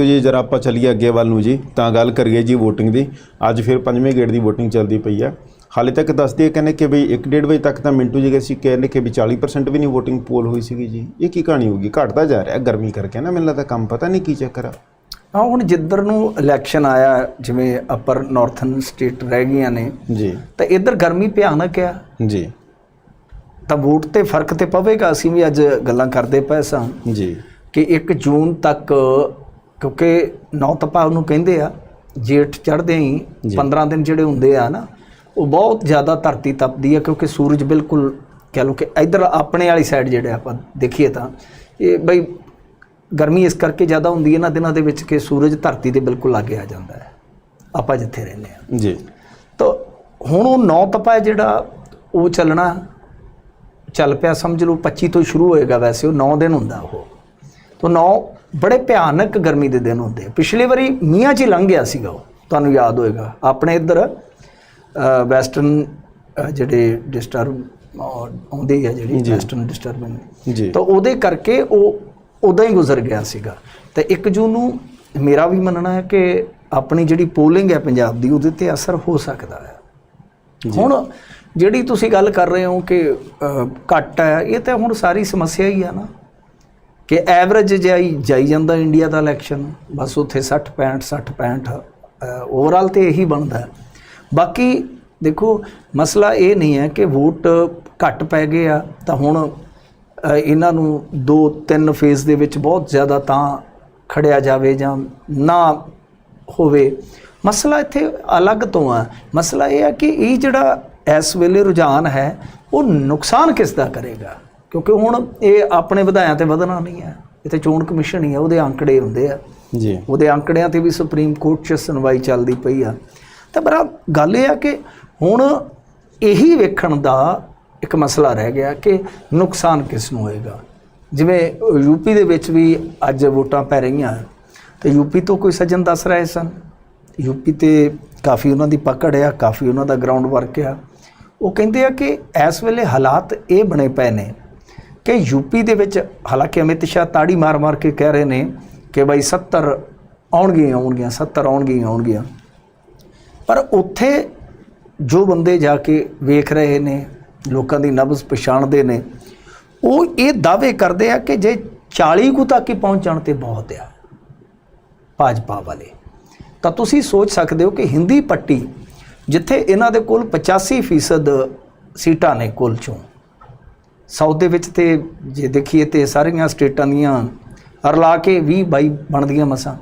ਮਿੰਟੂ ਜੀ ਜਰਾ ਆਪਾਂ ਚੱਲੀਏ ਅੱਗੇ ਵੱਲ ਨੂੰ ਜੀ ਤਾਂ ਗੱਲ ਕਰੀਏ ਜੀ VOTING ਦੀ। ਅੱਜ ਫਿਰ ਪੰਜਵੇਂ ਗੇੜ ਦੀ VOTING ਚੱਲਦੀ ਪਈ ਹੈ ਹਾਲੇ ਤੱਕ ਦੱਸਦੇ ਕਹਿੰਦੇ ਕਿ ਬਈ 1:30 ਵਜੇ ਤੱਕ ਤਾਂ ਮਿੰਟੂ ਜੀ ਸੀ ਕਹਿੰਦੇ ਕਿ ਵੀ 40% ਵੀ ਨਹੀਂ VOTING ਪੋਲ ਹੋਈ ਸੀਗੀ ਜੀ। ਇਹ ਕੀ ਕਹਾਣੀ ਹੋਗੀ ਘਟਦਾ ਜਾ ਰਿਹਾ ਗਰਮੀ ਕਰਕੇ ਨਾ ਮੈਨੂੰ ਲੱਗਦਾ ਕੰਮ ਪਤਾ ਨਹੀਂ ਕੀ ਚੱਕਰ ਆ। ਹਾਂ ਹੁਣ ਜਿੱਧਰ ਨੂੰ ਇਲੈਕਸ਼ਨ ਆਇਆ ਜਿਵੇਂ ਅਪਰ ਨਾਰਥਰਨ ਸਟੇਟ ਰਹਿ ਗਈਆਂ ਨੇ ਜੀ। ਤਾਂ ਇੱਧਰ ਗਰਮੀ ਭਿਆਨਕ ਆ। ਜੀ। ਤਾਂ ਵੋਟ ਤੇ ਫ਼ਰਕ ਤੇ ਪਵੇਗਾ ਅਸੀਂ ਵੀ ਅੱਜ ਗੱਲਾਂ ਕਰਦੇ ਪਏ ਸਾਂ ਜੀ। ਕਿ 1 ਜੂਨ ਤੱਕ ਕਿਉਂਕਿ ਨੌ ਤਪਾ ਉਹਨੂੰ ਕਹਿੰਦੇ ਆ ਜੇਠ ਚੜ੍ਹਦੇ ਹੀ ਜੀ। 15 ਦਿਨ ਜਿਹੜੇ ਹੁੰਦੇ ਆ ਨਾ ਉਹ ਬਹੁਤ ਜ਼ਿਆਦਾ ਧਰਤੀ ਤਪਦੀ ਆ ਕਿਉਂਕਿ ਸੂਰਜ ਬਿਲਕੁਲ ਕਹਿ ਲਓ ਕਿ ਇਧਰ ਆਪਣੇ ਵਾਲੀ ਸਾਈਡ ਜਿਹੜੇ ਆਪਾਂ ਦੇਖੀਏ ਤਾਂ ਇਹ ਬਈ ਗਰਮੀ ਇਸ ਕਰਕੇ ਜ਼ਿਆਦਾ ਹੁੰਦੀ ਹੈ ਨਾ ਦਿਨਾਂ ਦੇ ਵਿੱਚ ਕਿ ਸੂਰਜ ਧਰਤੀ ਦੇ ਬਿਲਕੁਲ ਲਾਗੇ ਆ ਜਾਂਦਾ ਹੈ। ਆਪਾਂ ਜਿੱਥੇ ਰਹਿੰਦੇ ਆ। ਜੀ। ਤਾਂ ਹੁਣ ਉਹ ਨੌ ਤਪਾ ਜਿਹੜਾ ਉਹ ਚੱਲਣਾ ਚੱਲ ਪਿਆ ਸਮਝ ਲਓ 25 ਤੋਂ ਸ਼ੁਰੂ ਹੋਏਗਾ ਵੈਸੇ ਉਹ 9 ਦਿਨ ਹੁੰਦਾ ਉਹ। ਤਾਂ 9 ਬੜੇ ਭਿਆਨਕ ਗਰਮੀ ਦੇ ਦਿਨ ਹੁੰਦੇ ਪਿਛਲੀ ਵਾਰੀ ਮੀਆਂ 'ਚ ਲੰਘ ਗਿਆ ਸੀਗਾ ਉਹ। ਤੁਹਾਨੂੰ ਯਾਦ ਹੋਏਗਾ। ਆਪਣੇ ਇੱਧਰ ਵੈਸਟਰਨ ਜਿਹੜੇ ਡਿਸਟਰਬ ਆਉਂਦੀ ਹੈ ਜਿਹੜੀ ਵੈਸਟਰਨ ਡਿਸਟਰਬੈਂਸ ਜੀ। ਤਾਂ ਉਹਦੇ ਕਰਕੇ ਉਹ ਉਦਾਂ ਹੀ ਗੁਜ਼ਰ ਗਿਆ ਸੀਗਾ। ਤੇ 1 ਜੂਨ ਨੂੰ ਮੇਰਾ ਵੀ ਮੰਨਣਾ ਹੈ ਕਿ ਆਪਣੀ ਜਿਹੜੀ ਪੋਲਿੰਗ ਹੈ ਪੰਜਾਬ ਦੀ ਉਹਦੇ ਤੇ ਅਸਰ ਹੋ ਸਕਦਾ ਹੈ। ਹੁਣ ਜਿਹੜੀ ਤੁਸੀਂ ਗੱਲ ਕਰ ਰਹੇ ਹੋ ਕਿ ਘੱਟ ਹੈ ਇਹ ਤਾਂ ਹੁਣ ਸਾਰੀ ਸਮੱਸਿਆ ਹੀ ਆ ਨਾ। ਕਿ ਐਵਰੇਜ ਜਾਈ ਜਾਈ ਜਾਂਦਾ ਇੰਡੀਆ ਦਾ ਇਲੈਕਸ਼ਨ ਬਸ ਉੱਥੇ 60 65 60 65 ਓਵਰਆਲ ਤੇ ਇਹੀ ਬਣਦਾ ਬਾਕੀ ਦੇਖੋ, ਮਸਲਾ ਇਹ ਨਹੀਂ ਹੈ ਕਿ ਵੋਟ ਘੱਟ ਪੈ ਗਏ ਆ, ਤਾਂ ਹੁਣ ਇਹਨਾਂ ਨੂੰ ਦੋ ਤਿੰਨ ਫੇਜ਼ ਦੇ ਵਿੱਚ ਬਹੁਤ ਜ਼ਿਆਦਾ ਤਾਂ ਖੜਿਆ ਜਾਵੇ ਜਾਂ ਨਾ ਹੋਵੇ। ਮਸਲਾ ਇੱਥੇ ਅਲੱਗ ਤੋਂ ਆ। ਮਸਲਾ ਇਹ ਹੈ ਕਿ ਇਹ ਜਿਹੜਾ ਇਸ ਵੇਲੇ ਰੁਝਾਨ ਹੈ, ਉਹ ਨੁਕਸਾਨ ਕਿਸ ਦਾ ਕਰੇਗਾ? ਕਿਉਂਕਿ ਹੁਣ ਇਹ ਆਪਣੇ ਵਧਾਇਆਂ ਤੇ ਵਧਣਾ ਨਹੀਂ ਹੈ। ਤੇ ਚੋਣ ਕਮਿਸ਼ਨ ਹੀ ਹੈ ਉਹਦੇ ਅੰਕੜੇ ਹੁੰਦੇ ਆ। ਜੀ। ਉਹਦੇ ਅੰਕੜਿਆਂ ਤੇ ਵੀ ਸੁਪਰੀਮ ਕੋਰਟ 'ਚ ਸੁਣਵਾਈ ਚੱਲਦੀ ਪਈ ਆ। ਤਾਂ ਪਰ ਗੱਲ ਇਹ ਆ ਕਿ ਹੁਣ ਇਹੀ ਵੇਖਣ ਦਾ ਇੱਕ ਮਸਲਾ ਰਹਿ ਗਿਆ ਕਿ ਨੁਕਸਾਨ ਕਿਸ ਨੂੰ ਹੋਏਗਾ। ਜਿਵੇਂ ਯੂਪੀ ਦੇ ਵਿੱਚ ਵੀ ਅੱਜ ਵੋਟਾਂ ਪੈ ਰਹੀਆਂ। ਤੇ ਯੂਪੀ ਤੋਂ ਕੋਈ ਸੱਜਣ ਦੱਸ ਰਹੇ ਸਨ। ਯੂਪੀ ਤੇ ਕਾਫੀ ਉਹਨਾਂ ਦੀ ਪਕੜ ਆ ਕਾਫੀ ਉਹਨਾਂ ਦਾ ਗਰਾਊਂਡ ਵਰਕ ਆ। ਉਹ ਕਹਿੰਦੇ ਆ ਕਿ ਇਸ ਵੇਲੇ ਹਾਲਾਤ ਇਹ ਬਣੇ ਪਏ ਨੇ ਕਿ ਯੂਪੀ ਦੇ ਵਿੱਚ ਹਾਲਾਂਕਿ ਅਮਿਤ ਸ਼ਾਹ ਤਾੜੀ ਮਾਰ-ਮਾਰ ਕੇ ਕਹਿ ਰਹੇ ਨੇ ਕਿ ਬਾਈ 70 ਆਉਣਗੀਆਂ ਆਉਣਗੀਆਂ 70 ਆਉਣਗੀਆਂ ਆਉਣਗੀਆਂ। ਪਰ ਉੱਥੇ ਜੋ ਬੰਦੇ ਜਾ ਕੇ ਵੇਖ ਰਹੇ ਨੇ, ਲੋਕਾਂ ਦੀ ਨਬਜ਼ ਪਛਾਣਦੇ ਨੇ, ਉਹ ਇਹ ਦਾਅਵੇ ਕਰਦੇ ਆ ਕਿ ਜੇ 40 ਕੁ ਤੱਕ ਹੀ ਪਹੁੰਚਣ ਤੇ ਬਹੁਤ ਆ ਭਾਜਪਾ ਵਾਲੇ। ਤਾਂ ਤੁਸੀਂ ਸੋਚ ਸਕਦੇ ਹੋ ਕਿ ਹਿੰਦੀ ਪੱਟੀ ਜਿੱਥੇ ਇਹਨਾਂ ਦੇ ਕੋਲ 85% ਸੀਟਾਂ ਨੇ ਕੁੱਲ ਚੋਂ ਸਾਊਥ ਦੇ ਵਿੱਚ ਤੇ ਜੇ ਦੇਖੀਏ ਤੇ ਸਾਰੀਆਂ ਸਟੇਟਾਂ ਦੀਆਂ ਰਲਾ ਕੇ 20 22 ਬਣਦੀਆਂ ਮਸਾਂ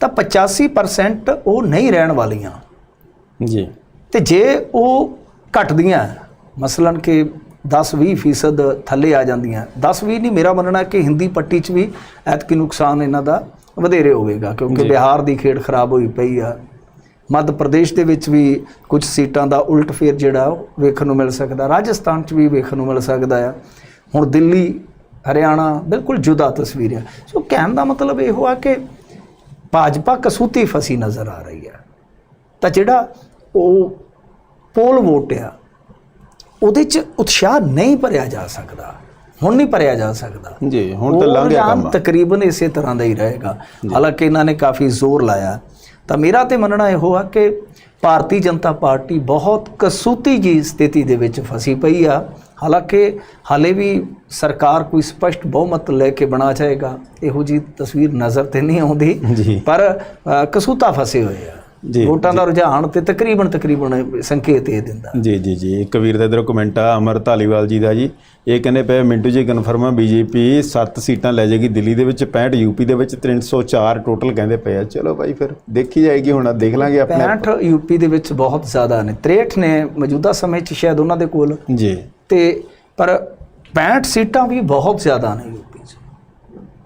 ਤਾਂ 85% ਉਹ ਨਹੀਂ ਰਹਿਣ ਵਾਲੀਆਂ। ਜੀ। ਤੇ ਜੇ ਉਹ ਘਟਦੀਆਂ ਮਸਲਨ ਕਿ 10-20 ਫੀਸਦ ਥੱਲੇ ਆ ਜਾਂਦੀਆਂ 10-20 ਨਹੀਂ ਮੇਰਾ ਮੰਨਣਾ ਕਿ ਹਿੰਦੀ ਪੱਟੀ 'ਚ ਵੀ ਐਤਕੀ ਨੁਕਸਾਨ ਇਹਨਾਂ ਦਾ ਵਧੇਰੇ ਹੋਵੇਗਾ ਕਿਉਂਕਿ ਬਿਹਾਰ ਦੀ ਖੇਡ ਖਰਾਬ ਹੋਈ ਪਈ ਆ। ਮੱਧ ਪ੍ਰਦੇਸ਼ ਦੇ ਵਿੱਚ ਵੀ ਕੁਝ ਸੀਟਾਂ ਦਾ ਉਲਟ ਫੇਰ ਜਿਹੜਾ ਉਹ ਵੇਖਣ ਨੂੰ ਮਿਲ ਸਕਦਾ ਰਾਜਸਥਾਨ 'ਚ ਵੀ ਵੇਖਣ ਨੂੰ ਮਿਲ ਸਕਦਾ ਆ। ਹੁਣ ਦਿੱਲੀ ਹਰਿਆਣਾ ਬਿਲਕੁਲ ਜੁਦਾ ਤਸਵੀਰ ਹੈ ਸੋ ਕਹਿਣ ਦਾ ਮਤਲਬ ਇਹ ਹੋਆ ਕਿ ਭਾਜਪਾ ਕਸੂਤੀ ਫਸੀ ਨਜ਼ਰ ਆ ਰਹੀ ਹੈ ਤਾਂ ਜਿਹੜਾ ਉਹ ਪੋਲ ਵੋਟ ਆ ਉਹਦੇ 'ਚ ਉਤਸ਼ਾਹ ਨਹੀਂ ਭਰਿਆ ਜਾ ਸਕਦਾ। ਹੁਣ ਨਹੀਂ ਭਰਿਆ ਜਾ ਸਕਦਾ। ਜੀ ਹੁਣ ਤਾਂ ਲੰਘ ਗਿਆ ਕੰਮ। ਤਕਰੀਬਨ ਇਸੇ ਤਰ੍ਹਾਂ ਦਾ ਹੀ ਰਹੇਗਾ। ਹਾਲਾਂਕਿ ਇਹਨਾਂ ਨੇ ਕਾਫੀ ਜ਼ੋਰ ਲਾਇਆ। ਤਾਂ ਮੇਰਾ ਤੇ ਮੰਨਣਾ ਇਹੋ ਆ ਕਿ ਭਾਰਤੀ ਜਨਤਾ ਪਾਰਟੀ ਬਹੁਤ ਕਸੂਤੀ ਜੀ ਸਥਿਤੀ ਦੇ ਵਿੱਚ ਫਸੀ ਪਈ ਆ। ਹਾਲਾਂਕਿ ਹਾਲੇ ਵੀ ਸਰਕਾਰ ਕੋਈ ਸਪਸ਼ਟ ਬਹੁਮਤ ਲੈ ਕੇ ਬਣਾ ਜਾਏਗਾ ਇਹੋ ਜੀ ਤਸਵੀਰ ਨਜ਼ਰ ਤੇ ਨਹੀਂ ਆਉਂਦੀ। ਪਰ ਕਸੂਤਾ ਫਸੇ ਹੋਏ ਆ। ਵੋਟਾਂ ਦਾ ਰੁਝਾਨ ਤੇ ਤਕਰੀਬਨ ਤਕਰੀਬਨ ਸੰਕੇਤ ਇਹ ਦਿੰਦਾ। ਜੀ ਜੀ ਜੀ। ਇੱਕ ਵੀਰ ਦਾ ਇਧਰੋਂ ਕਮੈਂਟ ਆ ਅਮਰ ਧਾਲੀਵਾਲ ਜੀ ਦਾ ਜੀ। ਇਹ ਕਹਿੰਦੇ ਪਏ ਮਿੰਟੂ ਜੀ ਕਨਫਰਮ ਆ ਬੀਜੇਪੀ 7 ਸੀਟਾਂ ਲੈ ਜਾਏਗੀ ਦਿੱਲੀ ਦੇ ਵਿੱਚ 65 ਯੂਪੀ ਦੇ ਵਿੱਚ 304 ਟੋਟਲ ਕਹਿੰਦੇ ਪਏ ਆ। ਚਲੋ ਭਾਈ ਫਿਰ ਦੇਖੀ ਜਾਏਗੀ ਹੁਣ ਦੇਖ ਲਾਂਗੇ ਆਪਣੇ 65 ਯੂਪੀ ਦੇ ਵਿੱਚ ਬਹੁਤ ਜ਼ਿਆਦਾ ਨੇ। 63 ਨੇ ਮੌਜੂਦਾ ਸਮੇਂ 'ਚ ਸ਼ਾਇਦ ਉਹਨਾਂ ਦੇ ਕੋਲ। ਜੀ। ਤੇ ਪਰ 65 ਸੀਟਾਂ ਵੀ ਬਹੁਤ ਜ਼ਿਆਦਾ ਨੇ ਯੂਪੀ 'ਚ।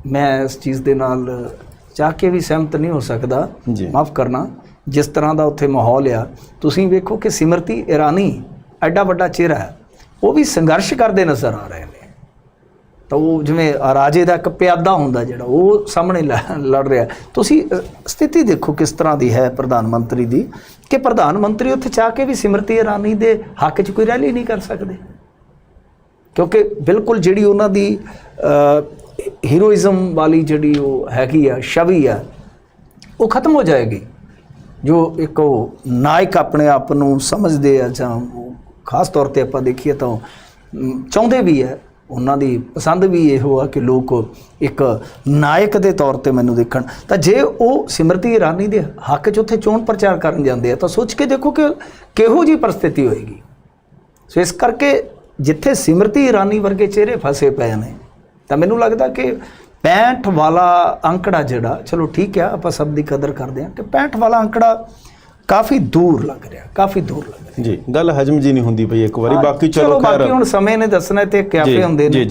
ਮੈਂ ਇਸ ਚੀਜ਼ ਦੇ ਨਾਲ ਚਾਹ ਕੇ ਵੀ ਸਹਿਮਤ ਨਹੀਂ ਹੋ ਸਕਦਾ। ਜੀ। ਮਾਫ ਕਰਨਾ। ਜਿਸ ਤਰ੍ਹਾਂ ਦਾ ਉੱਥੇ ਮਾਹੌਲ ਆ, ਤੁਸੀਂ ਵੇਖੋ ਕਿ ਸਿਮਰਤੀ ਇਰਾਨੀ ਐਡਾ ਵੱਡਾ ਚਿਹਰਾ ਹੈ, ਉਹ ਵੀ ਸੰਘਰਸ਼ ਕਰਦੇ ਨਜ਼ਰ ਆ ਰਹੇ ਨੇ। ਤਾਂ ਉਹ ਜਿਵੇਂ ਰਾਜੇ ਦਾ ਇੱਕ ਪਿਆਦਾ ਹੁੰਦਾ ਜਿਹੜਾ, ਉਹ ਸਾਹਮਣੇ ਲ- ਲੜ ਰਿਹਾ। ਤੁਸੀਂ ਸਥਿਤੀ ਦੇਖੋ ਕਿਸ ਤਰ੍ਹਾਂ ਦੀ ਹੈ ਪ੍ਰਧਾਨ ਮੰਤਰੀ ਦੀ, ਕਿ ਪ੍ਰਧਾਨ ਮੰਤਰੀ ਉੱਥੇ ਚਾਹ ਕੇ ਵੀ ਸਿਮਰਤੀ ਇਰਾਨੀ ਦੇ ਹੱਕ 'ਚ ਕੋਈ ਰੈਲੀ ਨਹੀਂ ਕਰ ਸਕਦੇ? ਕਿਉਂਕਿ ਬਿਲਕੁਲ ਜਿਹੜੀ ਉਹਨਾਂ ਦੀ ਹੀਰੋਇਜ਼ਮ ਵਾਲੀ ਜਿਹੜੀ ਉਹ ਹੈਗੀ ਆ, ਛਵੀ ਆ, ਉਹ ਖਤਮ ਹੋ ਜਾਏਗੀ। ਜੋ ਇੱਕ ਉਹ ਨਾਇਕ ਆਪਣੇ ਆਪ ਨੂੰ ਸਮਝਦੇ ਆ ਜਾਂ ਖਾਸ ਤੌਰ ਤੇ ਆਪਾਂ ਦੇਖੀਏ ਤਾਂ ਚਾਹੁੰਦੇ ਵੀ ਹੈ ਉਹਨਾਂ ਦੀ ਪਸੰਦ ਵੀ ਇਹੋ ਆ ਕਿ ਲੋਕ ਇੱਕ ਨਾਇਕ ਦੇ ਤੌਰ ਤੇ ਮੈਨੂੰ ਦੇਖਣ। ਤਾਂ ਜੇ ਉਹ ਸਿਮਰਤੀ ਇਰਾਨੀ ਦੇ ਹੱਕ 'ਚ ਉੱਥੇ ਚੋਣ ਪ੍ਰਚਾਰ ਕਰਨ ਜਾਂਦੇ ਆ, ਤਾਂ ਸੋਚ ਕੇ ਦੇਖੋ ਕਿ ਕਿਹੋ ਜੀ ਪਰਿਸਥਿਤੀ ਹੋਏਗੀ। ਸੋ ਇਸ ਕਰਕੇ ਜਿੱਥੇ ਸਿਮਰਤੀ ਇਰਾਨੀ ਵਰਗੇ ਚਿਹਰੇ ਫਸੇ ਪਏ ਨੇ, ਤਾਂ ਮੈਨੂੰ ਲੱਗਦਾ ਕਿ 65 ਵਾਲਾ ਅੰਕੜਾ ਜਿਹੜਾ ਚਲੋ ਠੀਕ ਆ ਆਪਾਂ ਸਭ ਦੀ ਕਦਰ ਕਰਦੇ ਹਾਂ ਕਿ 65 ਵਾਲਾ ਅੰਕੜਾ ਕਾਫੀ ਦੂਰ ਲੱਗ ਰਿਹਾ ਕਾਫੀ ਦੂਰ ਲੱਗ ਰਿਹਾ। ਜੀ ਗੱਲ ਹਜਮ ਜੀ ਨਹੀਂ ਹੁੰਦੀ ਪਈ ਇੱਕ ਵਾਰੀ ਬਾਕੀ ਚਲੋ ਖੈਰ। ਬਾਕੀ ਹੁਣ ਸਮੇਂ ਨੇ ਦੱਸਣਾ ਤੇ ਕਿਆਪੇ ਜੀ, ਹੁੰਦੇ ਨੇ।